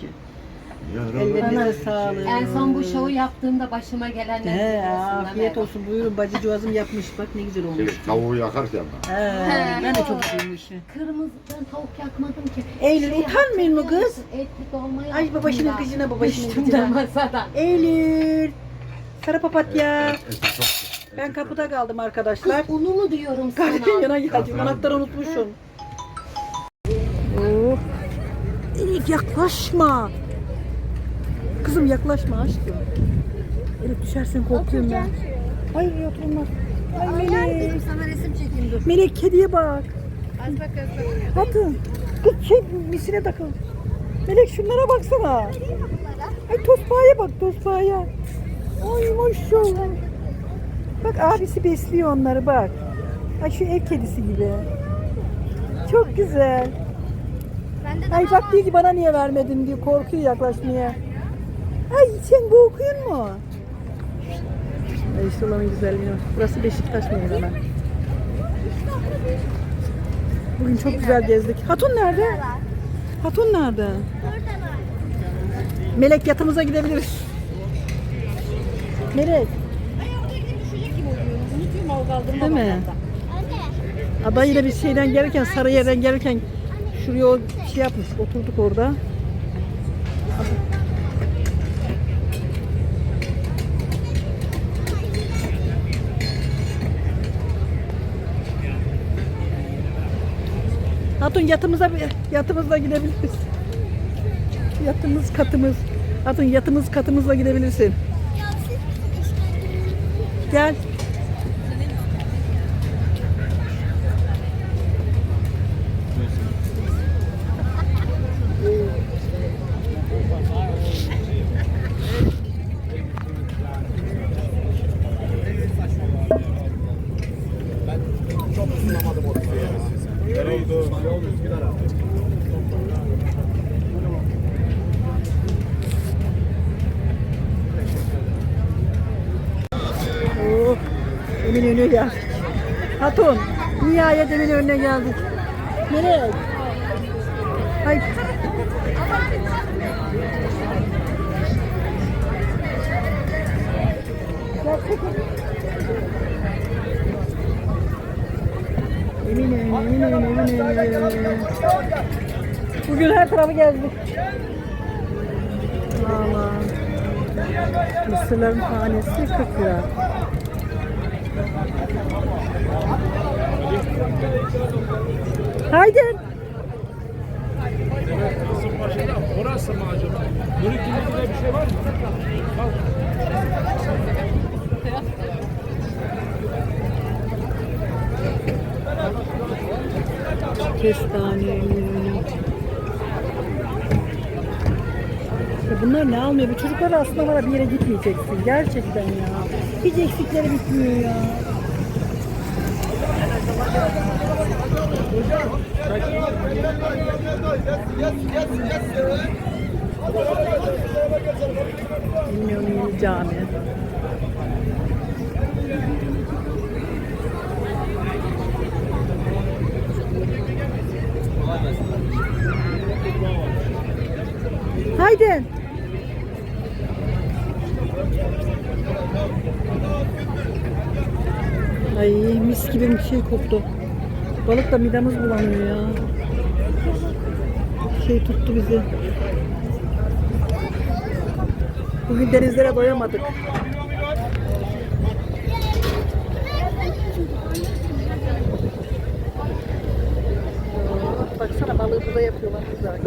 çünkü. Yaralı. Ellerinize sağlık. En son bu şovu yaptığımda başıma gelenler He, afiyet Ömer. olsun. Buyurun bacıcığızım yapmış. Bak ne güzel olmuş. Şey, tavuğu yakarken ben. He, ben de çok sevdim işi. Kırmızı ben tavuk yakmadım ki. Eylül, Şey utanmıyor mu kız? Etli dolma Ay yaptım babasının da. kızına, babasının Düştüm kızına. de masada. Eylül. Sarı papatya. Eti çok- eti Ben çok- kapıda kaldım arkadaşlar. Kız unu mu diyorum sana? Gardiyan yana geldim. Anahtarı unutmuşum. Oh. Elif yaklaşma. Kızım yaklaşma aşkım. Elif düşersin korkuyorum ben. Hayır oturmaz. Ay Melek. sana resim çekeyim dur. Melek kediye bak. Az bak az bak. Bakın. Kız şey misine takıl. Melek şunlara baksana. Ay tospaya bak tospaya. Ay maşallah. Bak abisi besliyor onları bak. Ay şu ev kedisi gibi. Çok güzel. Ay bak diyor ki bana niye vermedin diyor korkuyor yaklaşmaya. Ay sen korkuyor mu? Ay işte olanın güzelliği. var. Burası Beşiktaş meydanı. Bugün çok güzel gezdik. Hatun nerede? Hatun nerede? Melek yatımıza gidebiliriz. Melek. Değil mi? Adayıyla bir şeyden gelirken, Sarıyer'den gelirken şuraya şey yapmış, oturduk orada. Hatun yatımıza yatımızla gidebiliriz. Yatımız katımız. Hatun yatımız katımızla gidebilirsin. Gel. Oh, Eminönü'ne geldik. Hatun, nihayet Eminönü'ne geldik. Nereye? Ay. Gel, çekil. Eminönü, Eminönü, Eminönü. Bugün her tarafı gezdik. Aman. Mısırların tanesi 40 lira. Haydi. Orası mı acaba? Börek bir şey var mı? Kestane. Ya bunlar ne almıyor? Bu çocuklar aslında var bir yere gitmeyeceksin. Gerçekten ya. Hiç eksikleri bitmiyor ya. Bilmiyorum cami. Haydi. Mis gibi bir şey koktu. Balık da midemiz bulanıyor ya. Şey tuttu bizi. Bugün denizlere doyamadık. Baksana balığı burada yapıyorlar güzel.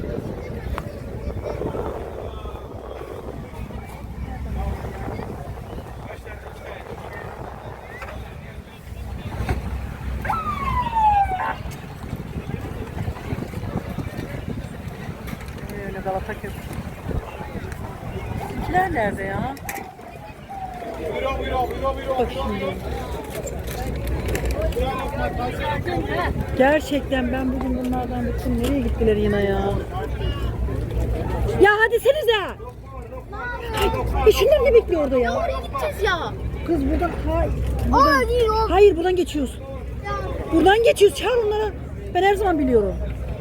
Öyle Galata Köprüsü. Bizimkiler nerede ya? Bak şimdi. Gerçekten ben bugün bunlardan bıktım. Nereye gittiler yine ya? Ya hadi senize. E şunlar ne bekliyor orada ya? Oraya gideceğiz ya. Kız buradan ha, O buradan, değil o. hayır buradan geçiyoruz. Buradan geçiyoruz. Çağır onlara. Ben her zaman biliyorum.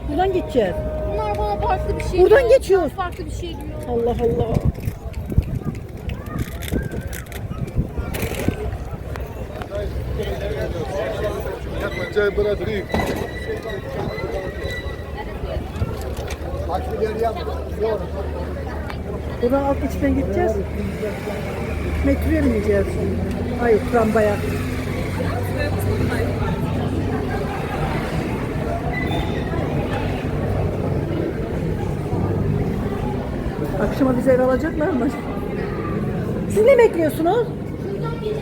Buradan geçeceğiz. Aa farklı bir şey Buradan diyor. geçiyoruz. Farklı bir şey diyor. Allah Allah. Çay bırakayım. Buradan alt içten gideceğiz. Metroya mı gideceğiz? Hayır, tramvaya. Akşama bize ev alacaklar mı? Siz ne bekliyorsunuz?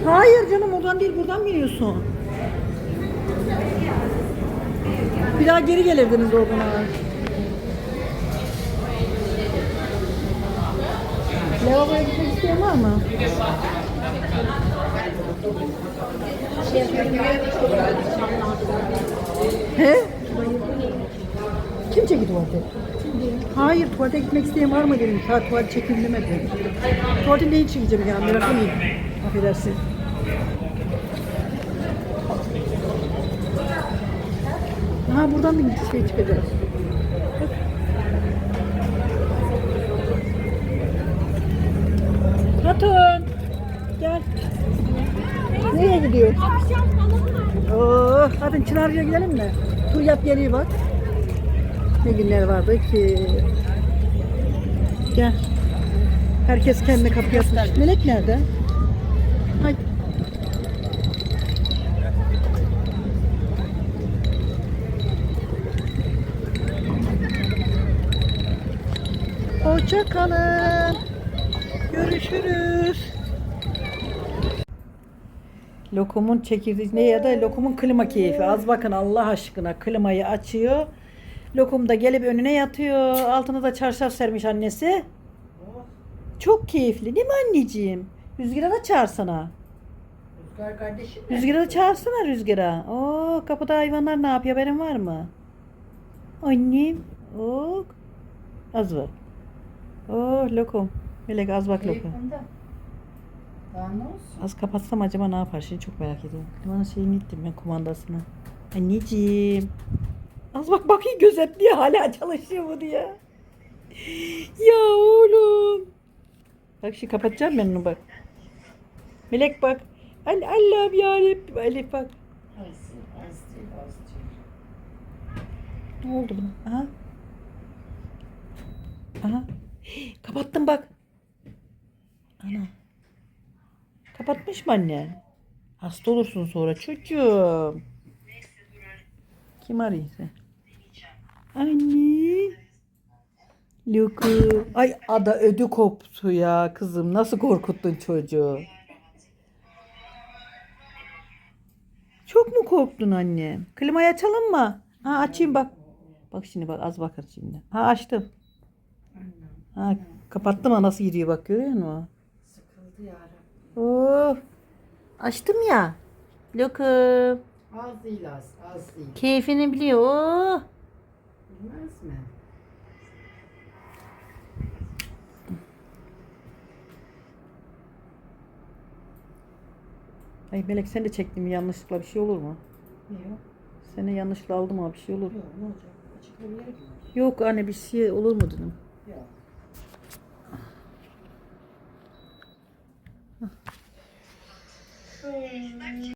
Hayır canım oradan değil buradan biniyorsun. Bir daha geri gelirdiniz oradan. Lavaboya gitmek isteyen var mı? He? Kim çekti tuvalete? Hayır tuvalete gitmek isteyen var mı dedim. Ha tuvalet çekin demedi. Tuvalete neyi çekeceğim ya merak mıyım? Affedersin. Ha buradan bir şey çıkacağız. Hatun. Gel. Nereye gidiyor? Oh, hadi Çınarcı'ya gidelim mi? Tur yap geliyor bak. Ne günler vardı ki. Gel. Herkes kendi kapıya açmış. Melek nerede? Hay. Hoşça kalın. Görüşürüz. Lokumun çekirdeği ya da lokumun klima keyfi. Az bakın Allah aşkına klimayı açıyor. Lokum da gelip önüne yatıyor. Altına da çarşaf sermiş annesi. Çok keyifli değil mi anneciğim? Rüzgar'a da çağırsana. Rüzgar kardeşim. Rüzgar'a da çağırsana Rüzgar'a. Oo, kapıda hayvanlar ne yapıyor haberin var mı? Annem. Oo. Az bak. Oo lokum. Melek az bak lokum. Az kapatsam acaba ne yapar? Şimdi çok merak ediyorum. Klimanın şeyini gittim ben kumandasına. Anneciğim. Az bak bakayım gözetliyor hala çalışıyor mu diye. Ya oğlum. Bak şimdi kapatacağım ben onu bak. Melek bak. Al Allah'ım yarabbim. Elif bak. Ne oldu buna? Aha. Aha. Kapattım bak. Ana. Kapatmış mı anne? Hasta olursun sonra çocuğum. Kim arıyor seni? Anne. Luku. Ay ada ödü koptu ya kızım. Nasıl korkuttun çocuğu? Çok mu korktun anne? Klimayı açalım mı? Ha açayım bak. Bak şimdi bak az bakar şimdi. Ha açtım. Ha kapattım ha nasıl gidiyor bak görüyor musun? Sıkıldı yarabbim. Oh. Açtım ya. Lokum. Az değil az, az değil. Keyfini biliyor. Oh. Bilmez mi? Ay Melek sen de çektin mi yanlışlıkla bir şey olur mu? Yok, Seni yanlışlıkla aldım ha bir şey olur mu? yok ne olacak? Açıklayabilir miyim? Yok anne bir şey olur mu dedim. Yok.